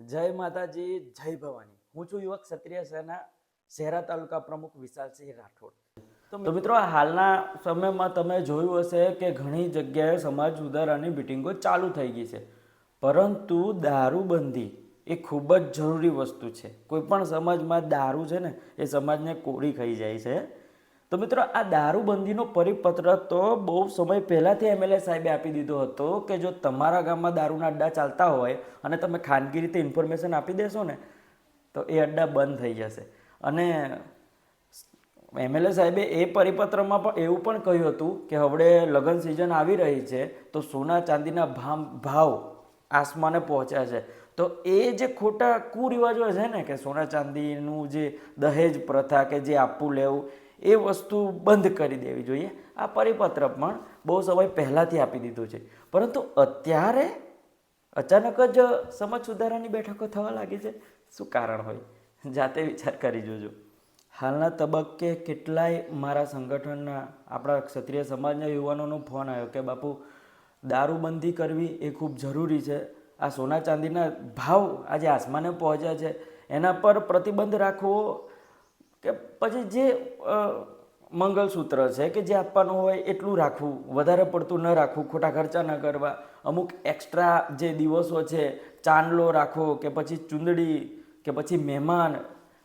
જય માતાજી, જય ભવાની. હું છું યુવક ક્ષત્રિય સેના, શહેરા તાલુકા પ્રમુખ વિશાલસિંહ રાઠોડ. તો મિત્રો હાલના સમયમાં તમે જોયું હશે કે ઘણી જગ્યાએ સમાજ સુધારાની મિટિંગો ચાલુ થઈ ગઈ છે. પરંતુ દારૂબંધી એ ખૂબ જ જરૂરી વસ્તુ છે. કોઈ પણ સમાજમાં દારૂ છે ને, એ સમાજને કોરી ખાઈ જાય છે. તો મિત્રો, આ દારૂબંધીનો પરિપત્ર તો બહુ સમય પહેલાંથી એમએલએ સાહેબે આપી દીધો હતો કે જો તમારા ગામમાં દારૂના અડ્ડા ચાલતા હોય અને તમે ખાનગી રીતે ઇન્ફોર્મેશન આપી દેશો ને, તો એ અડ્ડા બંધ થઈ જશે. અને એમએલએ સાહેબે એ પરિપત્રમાં પણ એવું પણ કહ્યું હતું કે હવે લગ્ન સિઝન આવી રહી છે, તો સોના ચાંદીના ભામ, ભાવ આસમાને પહોંચ્યા છે. તો એ જે ખોટા કુરિવાજો છે ને, કે સોના ચાંદીનું જે દહેજ પ્રથા કે જે આપવું લેવું એ વસ્તુ બંધ કરી દેવી જોઈએ. આ પરિપત્ર પણ બહુ સમય પહેલાંથી આપી દીધું છે. પરંતુ અત્યારે અચાનક જ સમાજ સુધારાની બેઠકો થવા લાગી છે. શું કારણ હોય? જાતે વિચાર કરી જોજો. હાલના તબક્કે કેટલાય મારા સંગઠનના, આપણા ક્ષત્રિય સમાજના યુવાનોનો ફોન આવ્યો કે, બાપુ, દારૂબંધી કરવી એ ખૂબ જરૂરી છે. આ સોના ચાંદીના ભાવ આજે આસમાને પહોંચ્યા છે. એના પર પ્રતિબંધ રાખવો કે પછી જે મંગલસૂત્ર છે કે જે આપવાનું હોય એટલું રાખવું, વધારે પડતું ન રાખવું, ખોટા ખર્ચા ન કરવા, અમુક એક્સ્ટ્રા જે દિવસો છે, ચાંદલો રાખવો કે પછી ચૂંદડી કે પછી મહેમાન,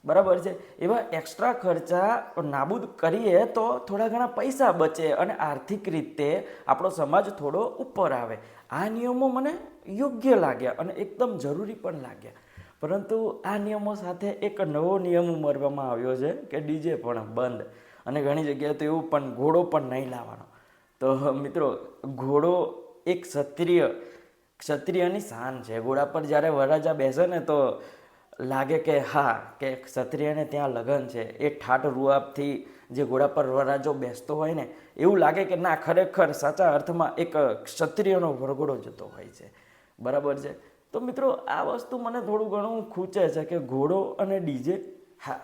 બરાબર છે? એવા એક્સ્ટ્રા ખર્ચા નાબૂદ કરીએ તો થોડા ઘણા પૈસા બચે અને આર્થિક રીતે આપણો સમાજ થોડો ઉપર આવે. આ નિયમો મને યોગ્ય લાગ્યા અને એકદમ જરૂરી પણ લાગ્યા. પરંતુ આ નિયમો સાથે એક નવો નિયમ ઉમેરવામાં આવ્યો છે કે ડીજે પણ બંધ. અને ઘણી જગ્યાએ તો એવું પણ ઘોડો પણ નહીં લાવવાનો. તો મિત્રો, ઘોડો એક ક્ષત્રિય, ક્ષત્રિયની શાન છે. ઘોડા પર જ્યારે વરરાજા બેસે ને તો લાગે કે હા, કે ક્ષત્રિયને ત્યાં લગ્ન છે. એ ઠાટ રૂઆબથી જે ઘોડા પર વરરાજો બેસતો હોય ને, એવું લાગે કે ના, ખરેખર સાચા અર્થમાં એક ક્ષત્રિયનો વરઘોડો જતો હોય છે. બરાબર છે? તો મિત્રો, આ વસ્તુ મને થોડું ઘણું ખૂચે છે કે ઘોડો અને ડીજે હા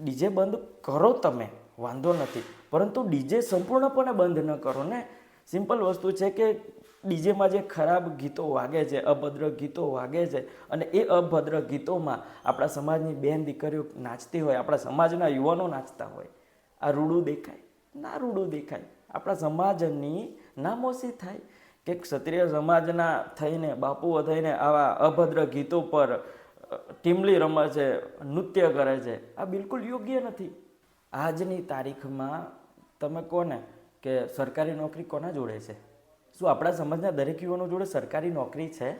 ડીજે બંધ કરો તમે, વાંધો નથી. પરંતુ ડીજે સંપૂર્ણપણે બંધ ન કરો, ને સિમ્પલ વસ્તુ છે કે ડીજેમાં જે ખરાબ ગીતો વાગે છે, અભદ્ર ગીતો વાગે છે, અને એ અભદ્ર ગીતોમાં આપણા સમાજની બેન દીકરીઓ નાચતી હોય, આપણા સમાજના યુવાનો નાચતા હોય, આ રૂડું દેખાય? ના રૂડું દેખાય. આપણા સમાજની નામોશી થાય. કે ક્ષત્રિય સમાજના થઈને, બાપુઓ થઈને આવા અભદ્ર ગીતો પર ટીમલી રમે છે, નૃત્ય કરે છે. આ બિલકુલ યોગ્ય નથી. આજની તારીખમાં તમે કોને? કે સરકારી નોકરી કોના જોડે છે? શું આપણા સમાજના દરેક યુવાનો જોડે સરકારી નોકરી છે?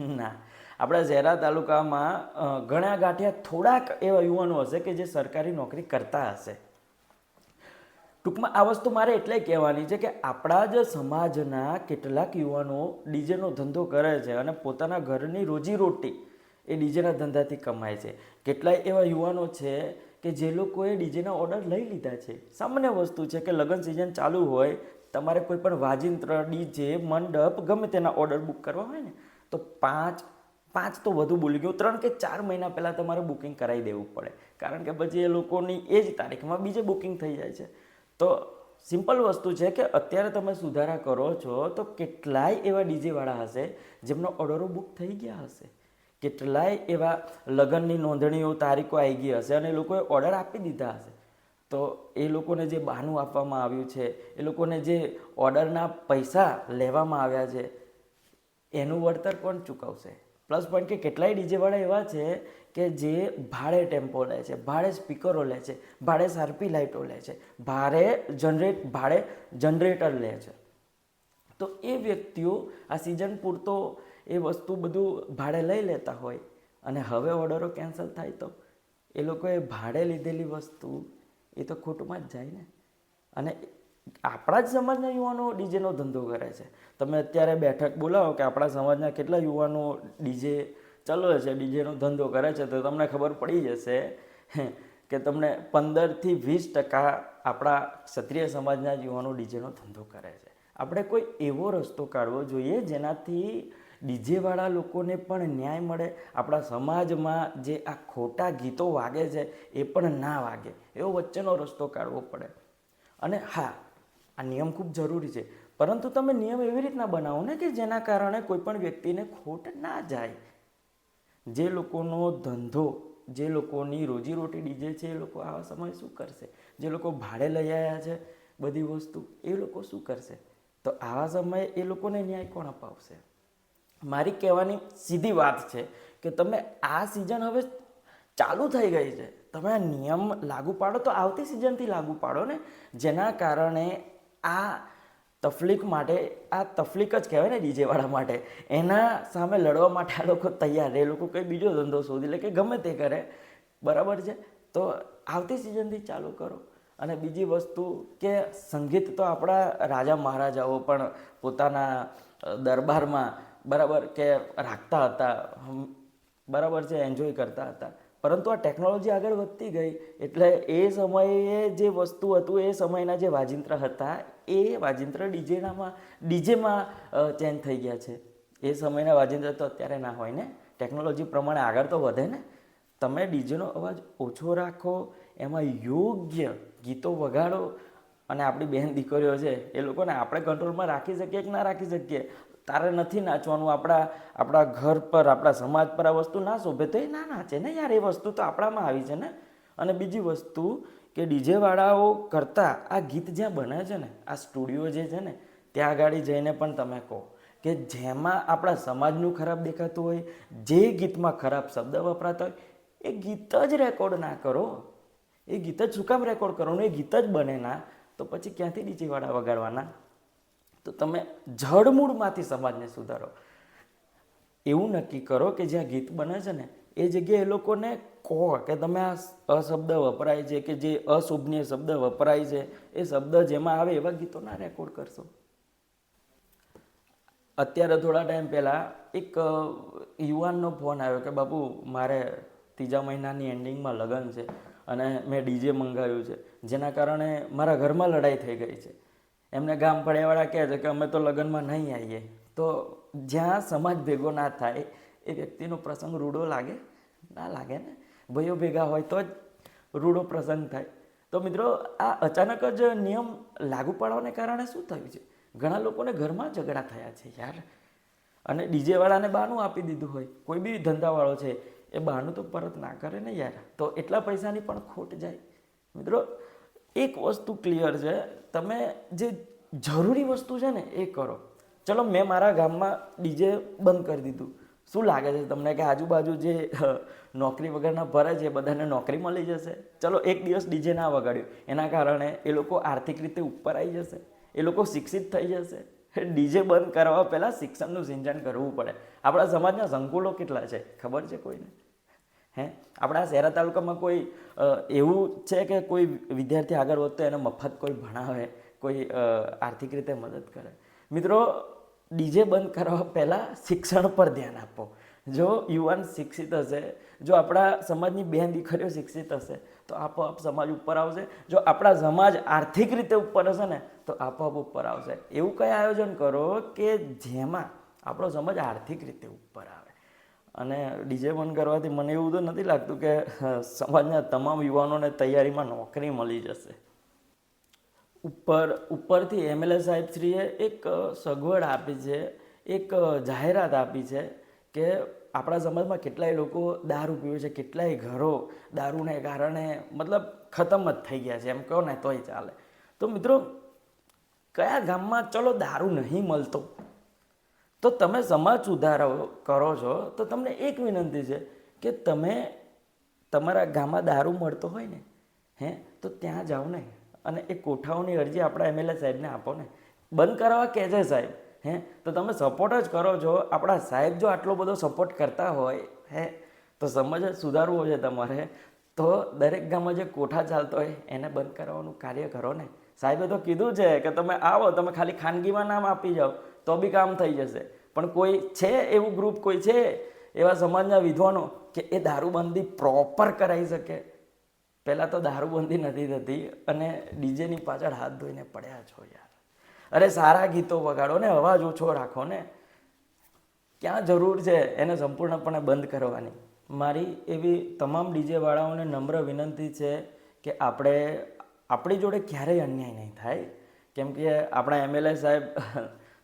ના. આપણા ઝેરા તાલુકામાં ઘણા ગાંઠિયા થોડાક એવા યુવાનો હશે કે જે સરકારી નોકરી કરતા હશે. ટૂંકમાં આ વસ્તુ મારે એટલે કહેવાની છે કે આપણા જ સમાજના કેટલાક યુવાનો ડીજેનો ધંધો કરે છે અને પોતાના ઘરની રોજીરોટી એ ડીજેના ધંધાથી કમાય છે. કેટલાય એવા યુવાનો છે કે જે લોકોએ ડીજેના ઓર્ડર લઈ લીધા છે. સામાન્ય વસ્તુ છે કે લગ્ન સિઝન ચાલુ હોય, તમારે કોઈ પણ વાજિંત્ર, ડીજે, મંડપ ગમે તેના ઓર્ડર બુક કરવા હોય ને, તો પાંચ પાંચ તો વધુ બોલી ગયું. ત્રણ કે ચાર મહિના પહેલાં તમારે બુકિંગ કરાવી દેવું પડે. કારણ કે પછી એ લોકોની એ જ તારીખમાં બીજે બુકિંગ થઈ જાય છે. તો સિમ્પલ વસ્તુ છે કે અત્યારે તમે સુધારા કરો છો, તો કેટલાય એવા ડીજેવાળા હશે જેમનો ઓર્ડરો બુક થઈ ગયા હશે. કેટલાય એવા લગ્નની નોંધણીઓ, તારીખો આવી ગઈ હશે અને લોકોએ ઓર્ડર આપી દીધા હશે. તો એ લોકોને જે બહાનું આપવામાં આવ્યું છે, એ લોકોને જે ઓર્ડરના પૈસા લેવામાં આવ્યા છે, એનું વળતર કોણ ચૂકવશે? પ્લસ પોઈન્ટ કે કેટલાય ડીજેવાળા એવા છે કે જે ભાડે ટેમ્પો લે છે, ભાડે સ્પીકરો લે છે, ભાડે સારપી લાઇટો લે છે, ભાડે જનરેટ, ભાડે જનરેટર લે છે. તો એ વ્યક્તિઓ આ સિઝન પૂરતો એ વસ્તુ બધું ભાડે લઈ લેતા હોય અને હવે ઓર્ડરો કેન્સલ થાય તો એ લોકોએ ભાડે લીધેલી વસ્તુ એ તો ખોટમાં જ જાય ને. અને આપણા જ સમાજના યુવાનો ડીજેનો ધંધો કરે છે. તમે અત્યારે બેઠક બોલાવો કે આપણા સમાજના કેટલા યુવાનો ડીજે ચલાવે છે, ડીજેનો ધંધો કરે છે, તો તમને ખબર પડી જશે કે તમને પંદરથી વીસ ટકા આપણા ક્ષત્રિય સમાજના યુવાનો ડીજેનો ધંધો કરે છે. આપણે કોઈ એવો રસ્તો કાઢવો જોઈએ જેનાથી ડીજેવાળા લોકોને પણ ન્યાય મળે, આપણા સમાજમાં જે આ ખોટા ગીતો વાગે છે એ પણ ના વાગે. એવો વચ્ચેનો રસ્તો કાઢવો પડે. અને હા આ નિયમ ખૂબ જરૂરી છે. પરંતુ તમે નિયમ એવી રીતના બનાવો ને કે જેના કારણે કોઈપણ વ્યક્તિને ખોટ ના જાય. જે લોકોનો ધંધો, જે લોકોની રોજીરોટી ડીજે છે, એ લોકો આવા સમયે શું કરશે? જે લોકો ભાડે લઈ આવ્યા છે, બધી વસ્તુ, એ લોકો શું કરશે? તો આવા સમયે એ લોકોને ન્યાય કોણ અપાવશે? મારી કહેવાની સીધી વાત છે કે તમે આ સિઝન હવે ચાલુ થઈ ગઈ છે. તમે આ નિયમ લાગુ પાડો તો આવતી સિઝનથી લાગુ પાડો ને. જેના કારણે આ તફલીક માટે, આ તફલીક જ કહેવાય ને ડીજેવાળા માટે. એના સામે લડવા માટે આ લોકો તૈયાર એ લોકો કંઈ બીજો ધંધો શોધી લે કે ગમે તે કરે. બરાબર છે? તો આવતી સિઝનથી ચાલુ કરો. અને બીજી વસ્તુ કે સંગીત તો આપણા રાજા મહારાજાઓ પણ પોતાના દરબારમાં બરાબર કે રાખતા હતા. બરાબર છે? એન્જોય કરતા હતા. પરંતુ આ ટેકનોલોજી આગળ વધતી ગઈ એટલે એ સમયે જે વસ્તુ હતું, એ સમયના જે વાજિંત્ર હતા, એ વાજિંત્ર ડીજેનામાં, ડીજેમાં ચેન્જ થઈ ગયા છે. એ સમયના વાજિંત્ર તો અત્યારે ના હોય ને. ટેકનોલોજી પ્રમાણે આગળ તો વધે ને. તમે ડીજેનો અવાજ ઓછો રાખો, એમાં યોગ્ય ગીતો વગાડો અને આપણી બહેન દીકરીઓ છે, એ લોકોને આપણે કંટ્રોલમાં રાખી શકીએ કે ના રાખી શકીએ? તારે નથી નાચવાનું, આપણા આપણા ઘર પર, આપણા સમાજ પર આ વસ્તુ ના શોભે. તો એ ના નાચે ને યાર, એ વસ્તુ તો આપણામાં આવી છે ને. અને બીજી વસ્તુ કે ડીજેવાળાઓ કરતાં આ ગીત જ્યાં બને છે ને, આ સ્ટુડિયો જે છે ને, ત્યાં આગળ જઈને પણ તમે કહો કે જેમાં આપણા સમાજનું ખરાબ દેખાતું હોય, જે ગીતમાં ખરાબ શબ્દ વપરાતા હોય, એ ગીત જ રેકોર્ડ ના કરો. એ ગીત જ શું કામ રેકોર્ડ ને એ ગીત જ બને ના. તો પછી ક્યાંથી ડીજેવાળા વગાડવાના? તો તમે જડમૂળમાંથી સમાજને સુધારો. એવું નક્કી કરો કે જ્યાં ગીત બને છે ને, એ જગ્યાએ એ લોકોને કહો કે તમે આ અશબ્દ વપરાય છે કે જે અશુભનીય શબ્દ વપરાય છે, એ શબ્દ જેમાં આવે એવા ગીતોના રેકોર્ડ કરશો. અત્યારે થોડા ટાઈમ પહેલાં એક યુવાનનો ફોન આવ્યો કે બાપુ મારે ત્રીજા મહિનાની એન્ડિંગમાં લગ્ન છે અને મેં ડીજે મંગાવ્યું છે, જેના કારણે મારા ઘરમાં લડાઈ થઈ ગઈ છે. એમને ગામ ફળિયાવાળા કહે છે કે અમે તો લગ્નમાં નહીં આવીએ. તો જ્યાં સમાજ ભેગો ના થાય, એ વ્યક્તિનો પ્રસંગ રૂડો લાગે? ના લાગે ને? ભાઈઓ ભેગા હોય તો જ રૂડો પ્રસંગ થાય. તો મિત્રો, આ અચાનક જ નિયમ લાગુ પાડવાને કારણે શું થયું છે? ઘણા લોકોને ઘરમાં ઝઘડા થયા છે યાર. અને ડીજેવાળાને બાનું આપી દીધું હોય. કોઈ બી ધંધાવાળો છે, એ બાનું તો પરત ના કરે ને યાર. તો એટલા પૈસાની પણ ખોટ જાય. મિત્રો એક વસ્તુ ક્લિયર છે. તમે જે જરૂરી વસ્તુ છે ને એ કરો. ચલો, મેં મારા ગામમાં ડીજે બંધ કરી દીધું. શું લાગે છે તમને કે આજુબાજુ જે નોકરી વગરના ભરે છે, બધાને નોકરી મળી જશે? ચલો, એક દિવસ ડીજે ના વગાડ્યું. એના કારણે એ લોકો આર્થિક રીતે ઉપર આવી જશે. એ લોકો શિક્ષિત થઈ જશે. ડીજે બંધ કરવા પહેલાં શિક્ષણનું સિંચન કરવું પડે. આપણા સમાજના સંકુલો કેટલા છે? ખબર છે કોઈને? હે? આપણા શહેરા તાલુકામાં કોઈ એવું છે કે કોઈ વિદ્યાર્થી આગળ વધતો એને મફત કોઈ ભણાવે, કોઈ આર્થિક રીતે મદદ કરે? મિત્રો, ડીજે બંધ કરવા પહેલાં શિક્ષણ પર ધ્યાન આપો. જો યુવાન શિક્ષિત હશે, જો આપણા સમાજની બેન દીકરીઓ શિક્ષિત હશે, તો આપોઆપ સમાજ ઉપર આવશે. જો આપણા સમાજ આર્થિક રીતે ઉપર હશે ને, તો આપોઆપ ઉપર આવશે. એવું કંઈ આયોજન કરો કે જેમાં આપણો સમાજ આર્થિક રીતે ઉપર આવે. અને ડીજે બંધ કરવાથી મને એવું તો નથી લાગતું કે સમાજના તમામ યુવાનોને તૈયારીમાં નોકરી મળી જશે. ઉપર, ઉપરથી એમએલએ સાહેબશ્રીએ એક સગવડ આપી છે, એક જાહેરાત આપી છે કે આપણા સમાજમાં કેટલાય લોકો દારૂ પીવે છે, કેટલાય ઘરો દારૂને કારણે મતલબ ખતમ જ થઈ ગયા છે, એમ કહો ને તોય ચાલે. તો મિત્રો, કયા ગામમાં ચલો દારૂ નહીં મળતો? તો તમે સમાજ સુધારો કરો છો, તો તમને એક વિનંતી છે કે તમે તમારા ગામમાં દારૂ મળતો હોય ને, હે, તો ત્યાં જાઓ ને અને એ કોઠાઓની અરજી આપણા એમએલએ સાહેબને આપો ને. બંધ કરાવવા કહે છે સાહેબ, હે, તો તમે સપોર્ટ જ કરો છો. આપણા સાહેબ જો આટલો બધો સપોર્ટ કરતા હોય, હે, તો સમાજ સુધારવો છે તમારે. તો દરેક ગામમાં જે કોઠા ચાલતો હોય, એને બંધ કરાવવાનું કાર્ય કરો ને. સાહેબે તો કીધું છે કે તમે આવો, તમે ખાલી ખાનગીમાં નામ આપી જાઓ, તો બી કામ થઈ જશે. પણ કોઈ છે એવું ગ્રુપ કોઈ છે એવા સમાજના વિદ્વાનો કે એ દારૂબંધી પ્રોપર કરાવી શકે? પહેલાં તો દારૂબંધી નથી થતી અને ડીજેની પાછળ હાથ ધોઈને પડ્યા છો યાર. અરે સારા ગીતો વગાડો ને, અવાજ ઓછો રાખો ને. ક્યાં જરૂર છે એને સંપૂર્ણપણે બંધ કરવાની? મારી એવી તમામ ડીજેવાળાઓને નમ્ર વિનંતી છે કે આપણે આપણી જોડે ક્યારેય અન્યાય નહીં થાય. કેમ કે આપણા એમએલએ સાહેબ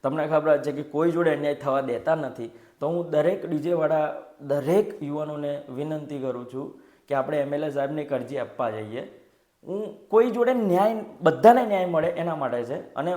તમને ખબર છે કે કોઈ જોડે અન્યાય થવા દેતા નથી. તો હું દરેક ડીજેવાળા, દરેક યુવાનોને વિનંતી કરું છું કે આપણે એમએલએ સાહેબને કરજી આપવા જઈએ. હું કોઈ જોડે ન્યાય, બધાને ન્યાય મળે એના માટે છે. અને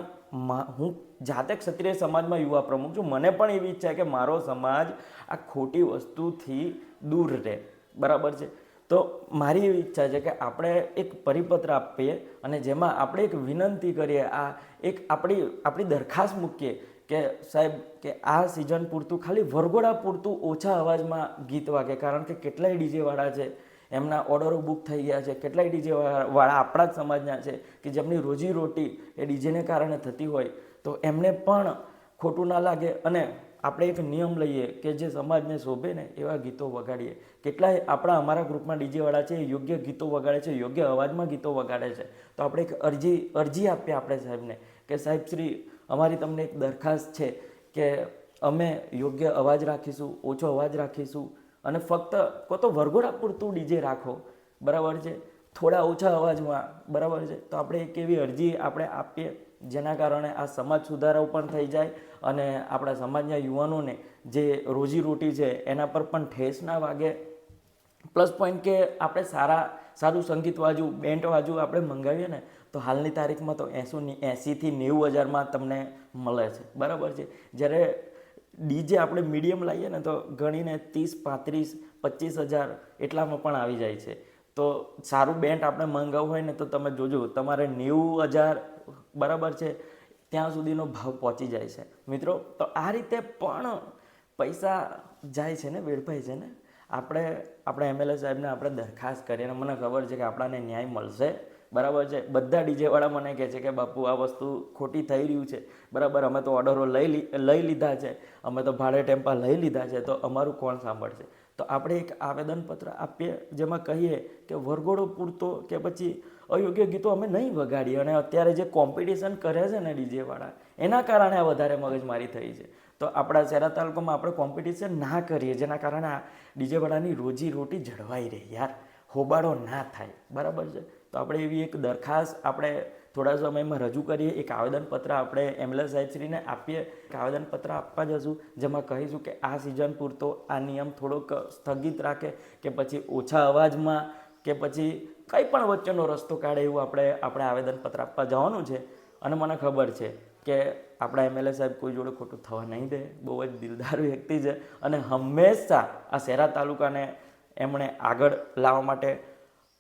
હું જાતે ક્ષત્રિય સમાજમાં યુવા પ્રમુખ છું. મને પણ એવી ઈચ્છા કે મારો સમાજ આ ખોટી વસ્તુથી દૂર રહે. બરાબર છે? તો મારી એવી ઈચ્છા છે કે આપણે એક પરિપત્ર આપીએ અને જેમાં આપણે એક વિનંતી કરીએ આ એક આપણી આપણી દરખાસ્ત મૂકીએ કે સાહેબ, કે આ સિઝન પૂરતું, ખાલી વરઘોડા પૂરતું ઓછા અવાજમાં ગીત વાગે, કારણ કે કેટલાય ડીજેવાળા છે, એમના ઓર્ડરો બુક થઈ ગયા છે, કેટલાય ડીજે વાળા આપણા જ સમાજના છે, કે જેમની રોજીરોટી એ ડીજેને કારણે થતી હોય, તો એમને પણ ખોટું ના લાગે અને આપણે એક નિયમ લઈએ કે જે સમાજને શોભે ને એવા ગીતો વગાડીએ. કેટલાય આપણા અમારા ગ્રુપમાં ડીજેવાળા છે, એ યોગ્ય ગીતો વગાડે છે, યોગ્ય અવાજમાં ગીતો વગાડે છે. તો આપણે એક અરજી અરજી આપીએ આપણે સાહેબને કે સાહેબ શ્રી, અમારી તમને એક દરખાસ્ત છે કે અમે યોગ્ય અવાજ રાખીશું, ઓછો અવાજ રાખીશું અને ફક્ત કો તો વરઘોડા પૂરતું ડીજે રાખો. બરાબર છે? થોડા ઓછા અવાજમાં, બરાબર છે? તો આપણે એક એવી અરજી આપણે આપીએ. જેના કારણે આ સમાજ સુધારો પણ થઈ જાય અને આપણા સમાજના યુવાનોને જે રોજીરોટી છે એના પર પણ ઠેસ ના વાગે. પ્લસ પોઈન્ટ કે આપણે સારા સારું સંગીત વાજુ બેન્ડ વાજુ આપણે મંગાવીએ ને, તો હાલની તારીખમાં તો એંસી એંસીથી નેવું હજારમાં તમને મળે છે. બરાબર છે? જ્યારે ડીજે આપણે મીડિયમ લાવીએ ને તો ગણીને ત્રીસ, પાંત્રીસ, પચીસ હજાર એટલામાં પણ આવી જાય છે. તો સારું બેન્ડ આપણે મંગાવવું હોય ને તો તમે જોજો, તમારે નેવું હજાર બરાબર છે, ત્યાં સુધીનો ભાવ પહોંચી જાય છે. મિત્રો, તો આ રીતે પણ પૈસા જાય છે ને, વેડફાય છે ને? આપણે આપણે એમએલએ સાહેબને આપણે દરખાસ્ત કરીએ અને મને ખબર છે કે આપણાને ન્યાય મળશે. બરાબર છે? બધા ડીજેવાળા મને કહે છે કે, બાપુ, આ વસ્તુ ખોટી થઈ રહ્યું છે. બરાબર, અમે તો ઓર્ડરો લઈ લઈ લીધા છે. અમે તો ભાડે ટેમ્પા લઈ લીધા છે. તો અમારું કોણ સાંભળશે? તો આપણે એક આવેદનપત્ર આપીએ, જેમાં કહીએ કે, વરઘોડો પૂરતો કે પછી અયોગ્ય ગીતો અમે નહીં વગાડીએ. અને અત્યારે જે કોમ્પિટિશન કરે છે ને ડીજેવાળા એના કારણે આ વધારે મગજમારી થઈ છે. તો આપણા શહેરા તાલુકામાં આપણે કોમ્પિટિશન ના કરીએ, જેના કારણે આ ડીજેવાળાની રોજી રોટી જળવાઈ રહે. યાર, હોબાળો ના થાય. બરાબર છે? તો આપણે એવી એક દરખાસ્ત આપણે થોડા સમયમાં રજૂ કરીએ. એક આવેદનપત્ર આપણે એમએલએ સાહેબશ્રીને આપીએ. એક આવેદનપત્ર આપવા જશું, જેમાં કહીશું કે આ સિઝન પૂરતો આ નિયમ થોડોક સ્થગિત રાખે, કે પછી ઓછા અવાજમાં, કે પછી કંઈ પણ વચ્ચેનો રસ્તો કાઢે એવું આપણે આપણે આવેદનપત્ર આપવા જવાનું છે. અને મને ખબર છે કે આપણા એમએલએ સાહેબ કોઈ જોડે ખોટું થવા નહીં દે. બહુ જ દિલદાર વ્યક્તિ છે. અને હંમેશા આ શહેરા તાલુકાને એમણે આગળ લાવવા માટે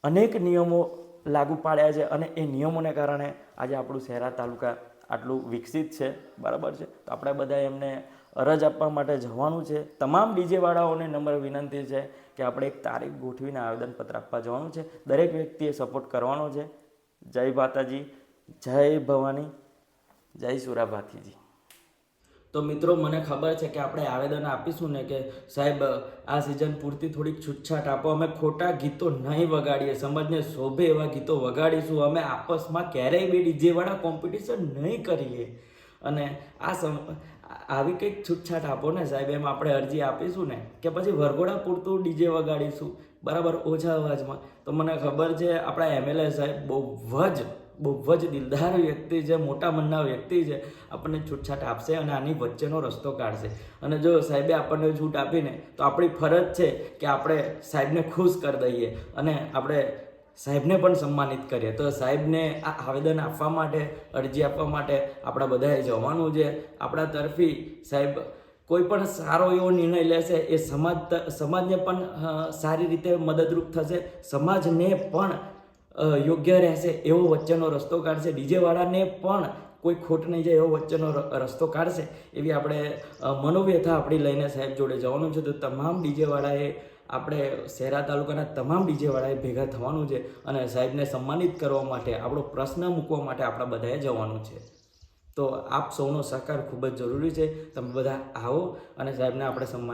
અનેક નિયમો લાગુ પાડ્યા છે. અને એ નિયમોને કારણે આજે આપણું શહેરા તાલુકા આટલું વિકસિત છે. બરાબર છે? તો આપણે બધા એમને અરજ આપવા માટે જવાનું છે. તમામ ડીજેવાળાઓને નમ્ર વિનંતી છે કે આપણે એક તારીખ ગોઠવીને આવેદનપત્ર આપવા જવાનું છે. દરેક વ્યક્તિએ સપોર્ટ કરવાનો છે. જય માતાજી, જય ભવાની, જય સુરાભાથીજી. તો મિત્રો, મને ખબર છે કે આપણે આવેદન આપીશું ને કે સાહેબ, આ સિઝન પૂરતી થોડીક છૂટછાટ આપો. અમે ખોટા ગીતો નહીં વગાડીએ, સમજને? શોભે એવા ગીતો વગાડીશું. અમે આપસમાં ક્યારેય બી ડીજેવાળા કોમ્પિટિશન નહીં કરીએ. અને આ સમ આવી કંઈક છૂટછાટ આપો ને સાહેબ, એમ આપણે અરજી આપીશું ને, કે પછી વરઘોડા પૂરતું ડીજે વગાડીશું, બરાબર? ઓછા અવાજમાં. તો મને ખબર છે, આપણા એમએલએ સાહેબ બહુ જ બહુ જ દિલદાર વ્યક્તિ છે, મોટા મનના વ્યક્તિ છે. આપણને છૂટછાટ આપશે અને આની વચ્ચેનો રસ્તો કાઢશે. અને જો સાહેબે આપણને છૂટ આપીને, તો આપણી ફરજ છે કે આપણે સાહેબને ખુશ કરી દઈએ. અને આપણે સાહેબને પણ સન્માનિત કરીએ. તો સાહેબને આ આવેદન આપવા માટે, અરજી આપવા માટે આપણા બધાએ જવાનું છે. આપણા તરફી સાહેબ કોઈ પણ સારો એવો નિર્ણય લેશે એ સમાજ સમાજને પણ સારી રીતે મદદરૂપ થશે. સમાજને પણ યોગ્ય રહેશે એવો વચ્ચેનો રસ્તો કાઢશે. ડીજેવાળાને પણ કોઈ ખોટ નહીં જાય એવો વચ્ચેનો રસ્તો કાઢશે એવી આપણે મનોવ્યથા આપણી લઈને સાહેબ જોડે જવાનું છે. તો તમામ ડીજેવાળાએ આપણે શહેરા તાલુકાના તમામ ડીજેવાળાએ ભેગા થવાનું છે અને સાહેબને સન્માનિત કરવા માટે, આપણો પ્રશ્ન મૂકવા માટે આપણા બધાએ જવાનું છે. તો આપ સૌનો સહકાર ખૂબ જ જરૂરી છે. તમે બધા આવો અને સાહેબને આપણે સન્માન